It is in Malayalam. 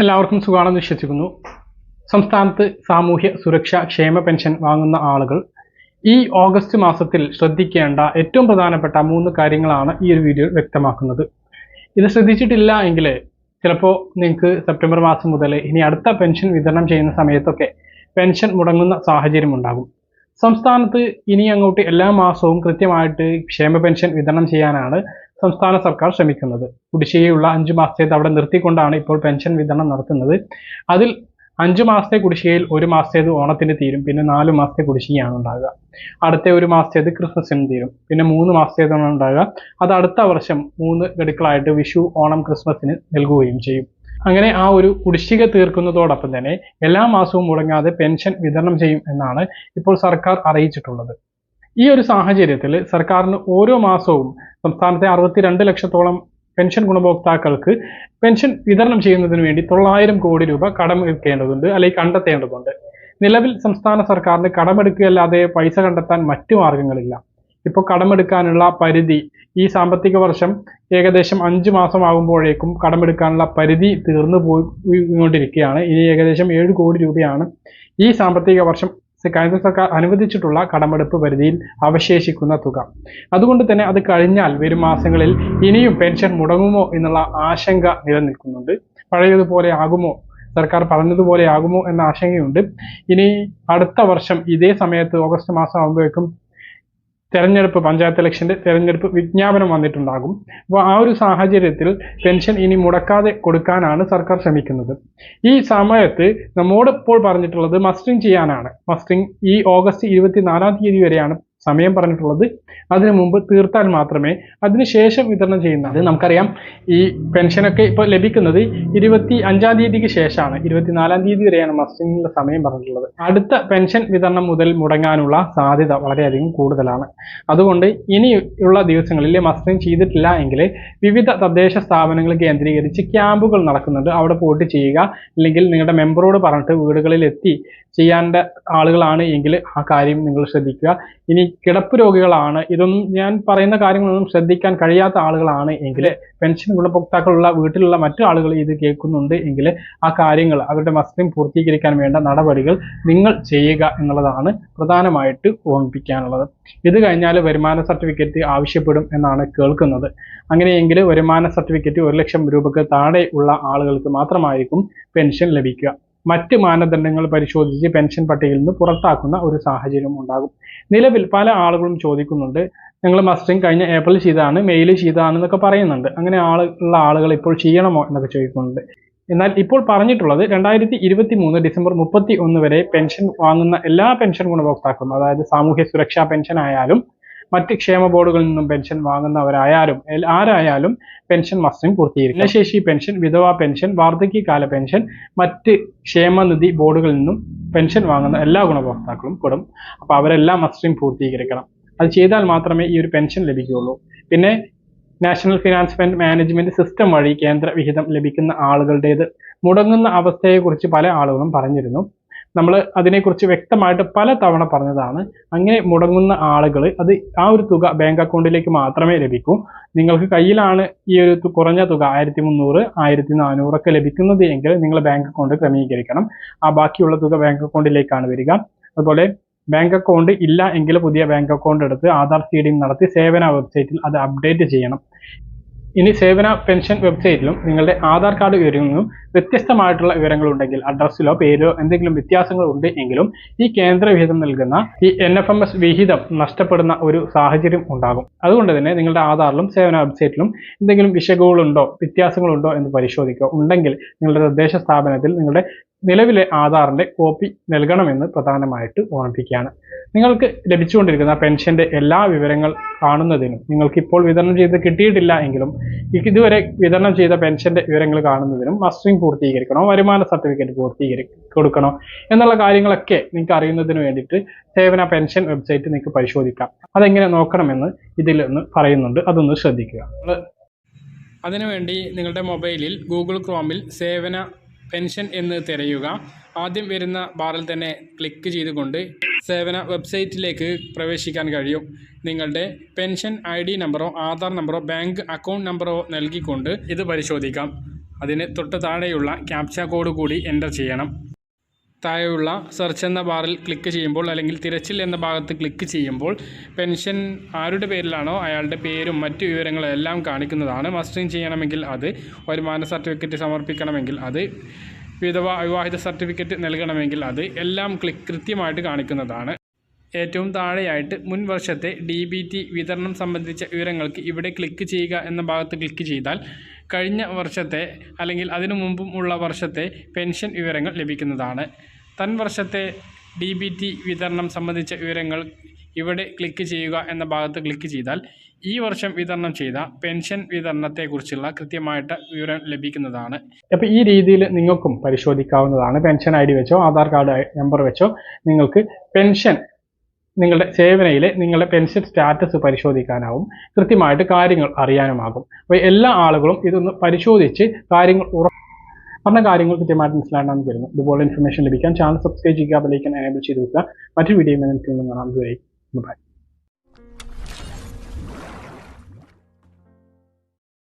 എല്ലാവർക്കും സുഖാണെന്ന് വിശ്വസിക്കുന്നു. സംസ്ഥാനത്ത് സാമൂഹ്യ സുരക്ഷ ക്ഷേമ പെൻഷൻ വാങ്ങുന്ന ആളുകൾ ഈ ഓഗസ്റ്റ് മാസത്തിൽ ശ്രദ്ധിക്കേണ്ട ഏറ്റവും പ്രധാനപ്പെട്ട മൂന്ന് കാര്യങ്ങളാണ് ഈ ഒരു വീഡിയോ വ്യക്തമാക്കുന്നത്. ഇത് ശ്രദ്ധിച്ചിട്ടില്ല എങ്കിൽ ചിലപ്പോൾ നിങ്ങൾക്ക് സെപ്റ്റംബർ മാസം മുതൽ ഇനി അടുത്ത പെൻഷൻ വിതരണം ചെയ്യുന്ന സമയത്തൊക്കെ പെൻഷൻ മുടങ്ങുന്ന സാഹചര്യം ഉണ്ടാകും. സംസ്ഥാനത്ത് ഇനി അങ്ങോട്ട് എല്ലാ മാസവും കൃത്യമായിട്ട് ക്ഷേമ പെൻഷൻ വിതരണം ചെയ്യാനാണ് സംസ്ഥാന സർക്കാർ ശ്രമിക്കുന്നത്. കുടിശ്ശികയുള്ള അഞ്ച് മാസത്തേത് അവിടെ നിർത്തിക്കൊണ്ടാണ് ഇപ്പോൾ പെൻഷൻ വിതരണം നടത്തുന്നത്. അതിൽ അഞ്ച് മാസത്തെ കുടിശ്ശികയിൽ ഒരു മാസത്തേത് ഓണത്തിന് തീരും. പിന്നെ നാല് മാസത്തെ കുടിശ്ശികയാണ് ഉണ്ടാകുക അടുത്ത ഒരു മാസത്തേത് ക്രിസ്മസിന് തീരും. പിന്നെ മൂന്ന് മാസത്തേതാണ് ഉണ്ടാകുക അത് അടുത്ത വർഷം മൂന്ന് ഗഡുക്കളായിട്ട് വിഷു ഓണം ക്രിസ്മസിന് നൽകുകയും ചെയ്യും. അങ്ങനെ ആ ഒരു കുടിശ്ശിക തീർക്കുന്നതോടൊപ്പം തന്നെ എല്ലാ മാസവും മുടങ്ങാതെ പെൻഷൻ വിതരണം ചെയ്യും എന്നാണ് ഇപ്പോൾ സർക്കാർ അറിയിച്ചിട്ടുള്ളത്. ഈ ഒരു സാഹചര്യത്തിൽ സർക്കാരിന് ഓരോ മാസവും സംസ്ഥാനത്തെ അറുപത്തിരണ്ട് ലക്ഷത്തോളം പെൻഷൻ ഗുണഭോക്താക്കൾക്ക് പെൻഷൻ വിതരണം ചെയ്യുന്നതിന് വേണ്ടി തൊള്ളായിരം കോടി രൂപ കടമെടുക്കേണ്ടതുണ്ട് അല്ലെങ്കിൽ കണ്ടെത്തേണ്ടതുണ്ട്. നിലവിൽ സംസ്ഥാന സർക്കാരിന് കടമെടുക്കുകയല്ലാതെ പൈസ കണ്ടെത്താൻ മറ്റു മാർഗങ്ങളില്ല. ഇപ്പോൾ കടമെടുക്കാനുള്ള പരിധി ഈ സാമ്പത്തിക വർഷം ഏകദേശം അഞ്ച് മാസമാകുമ്പോഴേക്കും കടമെടുക്കാനുള്ള പരിധി തീർന്നു പോയി പോയിക്കൊണ്ടിരിക്കുകയാണ്. ഇനി ഏകദേശം ഏഴ് കോടി രൂപയാണ് ഈ സാമ്പത്തിക വർഷം കേന്ദ്ര സർക്കാർ അനുവദിച്ചിട്ടുള്ള കടമെടുപ്പ് പരിധിയിൽ അവശേഷിക്കുന്ന തുക. അതുകൊണ്ട് തന്നെ അത് കഴിഞ്ഞാൽ വരും മാസങ്ങളിൽ ഇനിയും പെൻഷൻ മുടങ്ങുമോ എന്നുള്ള ആശങ്ക നിലനിൽക്കുന്നുണ്ട്. പഴയതുപോലെ ആകുമോ? സർക്കാർ പറഞ്ഞതുപോലെ ആകുമോ എന്ന ആശങ്കയുണ്ട്. ഇനി അടുത്ത വർഷം ഇതേ സമയത്ത് ഓഗസ്റ്റ് മാസം ആകുമ്പോഴേക്കും തെരഞ്ഞെടുപ്പ് പഞ്ചായത്ത് ഇലക്ഷന്റെ തെരഞ്ഞെടുപ്പ് വിജ്ഞാപനം വന്നിട്ടുണ്ടാകും. അപ്പോൾ ആ ഒരു സാഹചര്യത്തിൽ പെൻഷൻ ഇനി മുടക്കാതെ കൊടുക്കാനാണ് സർക്കാർ ശ്രമിക്കുന്നത്. ഈ സമയത്ത് നമ്മോട് ഇപ്പോൾ പറഞ്ഞിട്ടുള്ളത് മസ്റ്ററിങ് ചെയ്യാനാണ്. മസ്റ്ററിങ് ഈ ഓഗസ്റ്റ് ഇരുപത്തിനാലാം തീയതി വരെയാണ് സമയം പറഞ്ഞിട്ടുള്ളത്. അതിനു മുമ്പ് തീർത്താൽ മാത്രമേ അതിനുശേഷം വിതരണം ചെയ്യുന്നത് നമുക്കറിയാം ഈ പെൻഷനൊക്കെ ഇപ്പോൾ ലഭിക്കുന്നത് ഇരുപത്തി അഞ്ചാം തീയതിക്ക് ശേഷമാണ്. ഇരുപത്തിനാലാം തീയതി വരെയാണ് മസ്റ്ററിംഗിനുള്ള സമയം പറഞ്ഞിട്ടുള്ളത്. അടുത്ത പെൻഷൻ വിതരണം മുതൽ മുടങ്ങാനുള്ള സാധ്യത വളരെയധികം കൂടുതലാണ്. അതുകൊണ്ട് ഇനിയുള്ള ദിവസങ്ങളിൽ മസ്റ്റിങ് ചെയ്തിട്ടില്ല എങ്കിൽ വിവിധ തദ്ദേശ സ്ഥാപനങ്ങൾ കേന്ദ്രീകരിച്ച് ക്യാമ്പുകൾ നടക്കുന്നുണ്ട്. അവിടെ പോയിട്ട് ചെയ്യുക. അല്ലെങ്കിൽ നിങ്ങളുടെ മെമ്പറോട് പറഞ്ഞിട്ട് വീടുകളിൽ എത്തി ചെയ്യേണ്ട ആളുകളാണ് എങ്കിൽ ആ കാര്യം നിങ്ങൾ ശ്രദ്ധിക്കുക. ഇനി കിടപ്പ് രോഗികളാണ്. ഇതൊന്നും ഞാൻ പറയുന്ന കാര്യങ്ങളൊന്നും ശ്രദ്ധിക്കാൻ കഴിയാത്ത ആളുകളാണ് എങ്കിൽ പെൻഷൻ ഗുണഭോക്താക്കളുള്ള വീട്ടിലുള്ള മറ്റു ആളുകൾ ഇത് കേൾക്കുന്നുണ്ട് എങ്കിൽ ആ കാര്യങ്ങൾ അവരുടെ മസ്ലിം പൂർത്തീകരിക്കാൻ വേണ്ട നടപടികൾ നിങ്ങൾ ചെയ്യുക എന്നുള്ളതാണ് പ്രധാനമായിട്ട് ഓർമ്മിപ്പിക്കാനുള്ളത്. ഇത് കഴിഞ്ഞാൽ വരുമാന സർട്ടിഫിക്കറ്റ് ആവശ്യപ്പെടും എന്നാണ് കേൾക്കുന്നത്. അങ്ങനെയെങ്കിൽ വരുമാന സർട്ടിഫിക്കറ്റ് ഒരു ലക്ഷം രൂപക്ക് താഴെ ഉള്ള ആളുകൾക്ക് മാത്രമായിരിക്കും പെൻഷൻ ലഭിക്കുക. മറ്റ് മാനദണ്ഡങ്ങൾ പരിശോധിച്ച് പെൻഷൻ പട്ടികയിൽ നിന്ന് പുറത്താക്കുന്ന ഒരു സാഹചര്യം ഉണ്ടാകും. നിലവിൽ പല ആളുകളും ചോദിക്കുന്നുണ്ട് ഞങ്ങൾ മസ്റ്ററിങ് കഴിഞ്ഞ ഏപ്രിൽ ചെയ്താണ് മെയിൽ ചെയ്താണ് എന്നൊക്കെ പറയുന്നുണ്ട്. അങ്ങനെ ആളുള്ള ആളുകൾ ഇപ്പോൾ ചെയ്യണമോ എന്നൊക്കെ ചോദിക്കുന്നുണ്ട്. എന്നാൽ ഇപ്പോൾ പറഞ്ഞിട്ടുള്ളത് രണ്ടായിരത്തി ഇരുപത്തി മൂന്ന് ഡിസംബർ മുപ്പത്തി ഒന്ന് വരെ പെൻഷൻ വാങ്ങുന്ന എല്ലാ പെൻഷൻ ഗുണഭോക്താക്കളും അതായത് സാമൂഹ്യ സുരക്ഷാ പെൻഷൻ ആയാലും മറ്റ് ക്ഷേമ ബോർഡുകളിൽ നിന്നും പെൻഷൻ വാങ്ങുന്നവരായാലും ആരായാലും പെൻഷൻ മസ്റ്റിംഗ് പൂർത്തീകരിക്കും. ഭിന്നശേഷി പെൻഷൻ വിധവാ പെൻഷൻ വാർദ്ധക്യകാല പെൻഷൻ മറ്റ് ക്ഷേമനിധി ബോർഡുകളിൽ നിന്നും പെൻഷൻ വാങ്ങുന്ന എല്ലാ ഗുണഭോക്താക്കളും പെടും. അപ്പോൾ അവരെല്ലാം മസ്റ്റിംഗ് പൂർത്തീകരിക്കണം. അത് ചെയ്താൽ മാത്രമേ ഈ ഒരു പെൻഷൻ ലഭിക്കുകയുള്ളൂ. പിന്നെ national finance fund management system വഴി കേന്ദ്ര വിഹിതം ലഭിക്കുന്ന ആളുകളുടേത് മുടങ്ങുന്ന അവസ്ഥയെക്കുറിച്ച് പല ആളുകളും പറഞ്ഞിരുന്നു. നമ്മൾ അതിനെക്കുറിച്ച് വ്യക്തമായിട്ട് പല തവണ പറഞ്ഞതാണ്. അങ്ങനെ മുടങ്ങുന്ന ആളുകൾ അത് ആ ഒരു തുക ബാങ്ക് അക്കൗണ്ടിലേക്ക് മാത്രമേ ലഭിക്കൂ. നിങ്ങൾക്ക് കയ്യിലാണ് ഈ ഒരു കുറഞ്ഞ തുക ആയിരത്തി മുന്നൂറ് ആയിരത്തി നാനൂറൊക്കെ ലഭിക്കുന്നത് എങ്കിൽ നിങ്ങൾ ബാങ്ക് അക്കൗണ്ട് ക്രമീകരിക്കണം. ആ ബാക്കിയുള്ള തുക ബാങ്ക് അക്കൗണ്ടിലേക്കാണ് വരിക. അതുപോലെ ബാങ്ക് അക്കൗണ്ട് ഇല്ല എങ്കിൽ പുതിയ ബാങ്ക് അക്കൗണ്ട് എടുത്ത് ആധാർ സീഡിംഗ് നടത്തി സേവന വെബ്സൈറ്റിൽ അത് അപ്ഡേറ്റ് ചെയ്യണം. ഇനി സേവന പെൻഷൻ വെബ്സൈറ്റിലും നിങ്ങളുടെ ആധാർ കാർഡ് വിവരങ്ങളും വ്യത്യസ്തമായിട്ടുള്ള വിവരങ്ങളുണ്ടെങ്കിൽ അഡ്രസ്സിലോ പേരോ എന്തെങ്കിലും വ്യത്യാസങ്ങൾ ഉണ്ട് എങ്കിലും ഈ കേന്ദ്ര വിഹിതം നൽകുന്ന ഈ എൻ എഫ് എം എസ് വിഹിതം നഷ്ടപ്പെടുന്ന ഒരു സാഹചര്യം ഉണ്ടാകും. അതുകൊണ്ട് തന്നെ നിങ്ങളുടെ ആധാറിലും സേവന വെബ്സൈറ്റിലും എന്തെങ്കിലും വിശകുകളുണ്ടോ വ്യത്യാസങ്ങളുണ്ടോ എന്ന് പരിശോധിക്കുക. ഉണ്ടെങ്കിൽ നിങ്ങളുടെ തദ്ദേശ സ്ഥാപനത്തിൽ നിങ്ങളുടെ നിലവിലെ ആധാറിന്റെ കോപ്പി നൽകണമെന്ന് പ്രധാനമായിട്ട് ഓർമ്മിപ്പിക്കുകയാണ്. നിങ്ങൾക്ക് ലഭിച്ചുകൊണ്ടിരിക്കുന്ന പെൻഷന്റെ എല്ലാ വിവരങ്ങൾ കാണുന്നതിനും നിങ്ങൾക്ക് ഇപ്പോൾ വിതരണം ചെയ്ത് കിട്ടിയിട്ടില്ല എങ്കിലും ഇതുവരെ വിതരണം ചെയ്ത പെൻഷന്റെ വിവരങ്ങൾ കാണുന്നതിനും മസ്റ്ററിംഗ് പൂർത്തീകരിക്കണോ വരുമാന സർട്ടിഫിക്കറ്റ് പൂർത്തീകരി കൊടുക്കണോ എന്നുള്ള കാര്യങ്ങളൊക്കെ നിങ്ങൾക്ക് അറിയുന്നതിന് വേണ്ടിയിട്ട് സേവന പെൻഷൻ വെബ്സൈറ്റ് നിങ്ങൾക്ക് പരിശോധിക്കാം. അതെങ്ങനെ നോക്കണമെന്ന് ഇതിൽ ഒന്ന് പറയുന്നുണ്ട്. അതൊന്ന് ശ്രദ്ധിക്കുക. അതിനുവേണ്ടി നിങ്ങളുടെ മൊബൈലിൽ ഗൂഗിൾ ക്രോമിൽ സേവന പെൻഷൻ എന്ന് തിരയുക. ആദ്യം വരുന്ന ബാറിൽ തന്നെ ക്ലിക്ക് ചെയ്തുകൊണ്ട് സേവന വെബ്സൈറ്റിലേക്ക് പ്രവേശിക്കാൻ കഴിയും. നിങ്ങളുടെ പെൻഷൻ ഐ ഡി നമ്പറോ ആധാർ നമ്പറോ ബാങ്ക് അക്കൗണ്ട് നമ്പറോ നൽകിക്കൊണ്ട് ഇത് പരിശോധിക്കാം. അതിന് തൊട്ട് താഴെയുള്ള ക്യാപ്ച കോഡ് കൂടി എന്റർ ചെയ്യണം. താഴെയുള്ള സെർച്ച് എന്ന ബാറിൽ ക്ലിക്ക് ചെയ്യുമ്പോൾ അല്ലെങ്കിൽ തിരച്ചിൽ എന്ന ഭാഗത്ത് ക്ലിക്ക് ചെയ്യുമ്പോൾ പെൻഷൻ ആരുടെ പേരിലാണോ അയാളുടെ പേരും മറ്റു വിവരങ്ങളും എല്ലാം കാണിക്കുന്നതാണ്. മസ്റ്ററിങ് ചെയ്യണമെങ്കിൽ അത് വരുമാന സർട്ടിഫിക്കറ്റ് സമർപ്പിക്കണമെങ്കിൽ അത് വിധവ വിവാഹിത സർട്ടിഫിക്കറ്റ് നൽകണമെങ്കിൽ അത് എല്ലാം ക്ലിക്ക് കൃത്യമായിട്ട് കാണിക്കുന്നതാണ്. ഏറ്റവും താഴെയായിട്ട് മുൻ വർഷത്തെ ഡി വിതരണം സംബന്ധിച്ച വിവരങ്ങൾക്ക് ഇവിടെ ക്ലിക്ക് ചെയ്യുക എന്ന ഭാഗത്ത് ക്ലിക്ക് ചെയ്താൽ കഴിഞ്ഞ വർഷത്തെ അല്ലെങ്കിൽ അതിനു മുമ്പും ഉള്ള വർഷത്തെ പെൻഷൻ വിവരങ്ങൾ ലഭിക്കുന്നതാണ്. തൻ വർഷത്തെ ഡി ബി ടി വിതരണം സംബന്ധിച്ച വിവരങ്ങൾ ഇവിടെ ക്ലിക്ക് ചെയ്യുക എന്ന ഭാഗത്ത് ക്ലിക്ക് ചെയ്താൽ ഈ വർഷം വിതരണം ചെയ്ത പെൻഷൻ വിതരണത്തെക്കുറിച്ചുള്ള കൃത്യമായിട്ട് വിവരം ലഭിക്കുന്നതാണ്. അപ്പോൾ ഈ രീതിയിൽ നിങ്ങൾക്കും പരിശോധിക്കാവുന്നതാണ്. പെൻഷൻ ഐ വെച്ചോ ആധാർ കാർഡ് നമ്പർ വെച്ചോ നിങ്ങൾക്ക് പെൻഷൻ നിങ്ങളുടെ സേവനയിലെ നിങ്ങളുടെ പെൻഷൻ സ്റ്റാറ്റസ് പരിശോധിക്കാനാവും. കൃത്യമായിട്ട് കാര്യങ്ങൾ അറിയാനുമാകും. അപ്പോൾ എല്ലാ ആളുകളും ഇതൊന്ന് പരിശോധിച്ച് കാര്യങ്ങൾ ഉറ പറഞ്ഞ കാര്യങ്ങൾ കൃത്യമായിട്ട് മനസ്സിലാണെന്ന് കരുതുന്നു ഇതുപോലെ ഇൻഫർമേഷൻ ലഭിക്കാൻ ചാനൽ സബ്സ്ക്രൈബ് ചെയ്യുക ബെലൈക്കൻ എനേബിൾ ചെയ്ത് വെക്കുക. മറ്റൊരു വീഡിയോ നിങ്ങൾക്ക് കാണാം. ബൈ